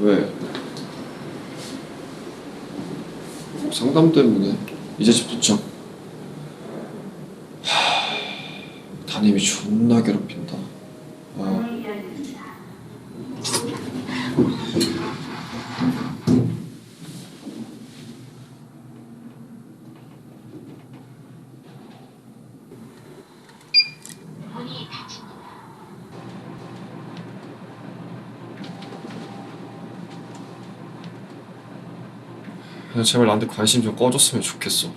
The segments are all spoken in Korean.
왜? 상담 때문에 이제 집 도착. 하... 담임이 존나 괴롭힌다. 아, 그냥 제발 나한테 관심 좀 꺼줬으면 좋겠어.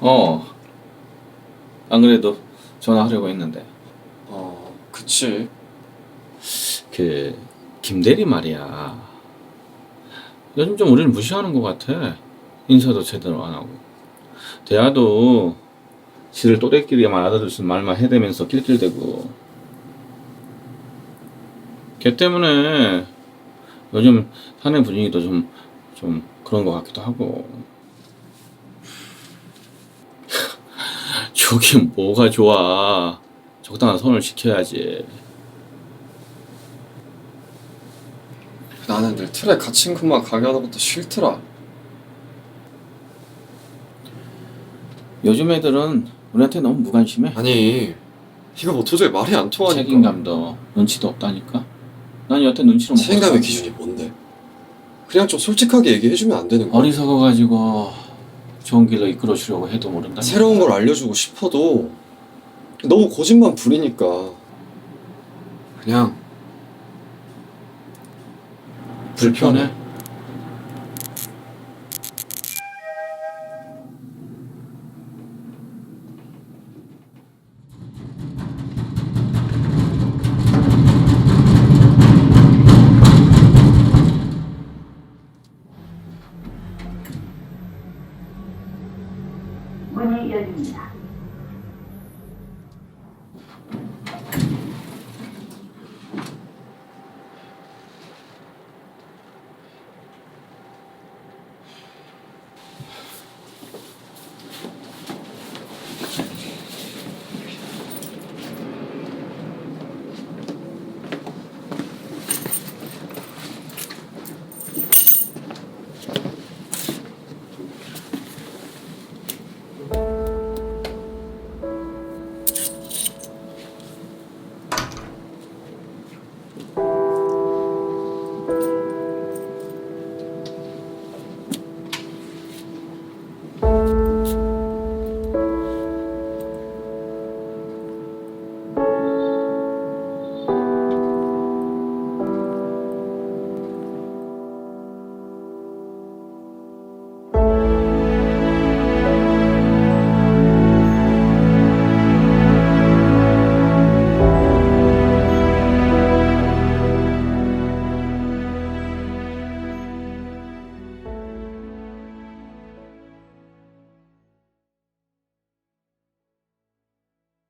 어. 안 그래도 전화하려고 했는데 어, 그치. 그 김대리 말이야. 요즘 좀 우리를 무시하는 것 같아. 인사도 제대로 안 하고. 대화도 지들 또래끼리만 알아들을 수 말만 해대면서 낄낄대고. 걔 때문에 요즘 사내 분위기도 좀, 좀 그런 것 같기도 하고. 저기 뭐가 좋아. 적당한 선을 지켜야지. 나는 늘 틀에 갇힌 것만 가게 하는 것도 싫더라. 요즘 애들은 우리한테 너무 무관심해. 아니, 이거 뭐 도저히 말이 안 통하니까. 책임감도 눈치도 없다니까. 난 여태 눈치를 못 책임감의 봤어. 기준이 뭔데? 그냥 좀 솔직하게 얘기해주면 안 되는 거야? 어리석어 가지고 좋은 길로 이끌어 주려고 해도 모른다. 새로운 걸 알려주고 싶어도 너무 고집만 부리니까 그냥 불편해. 의견입니다.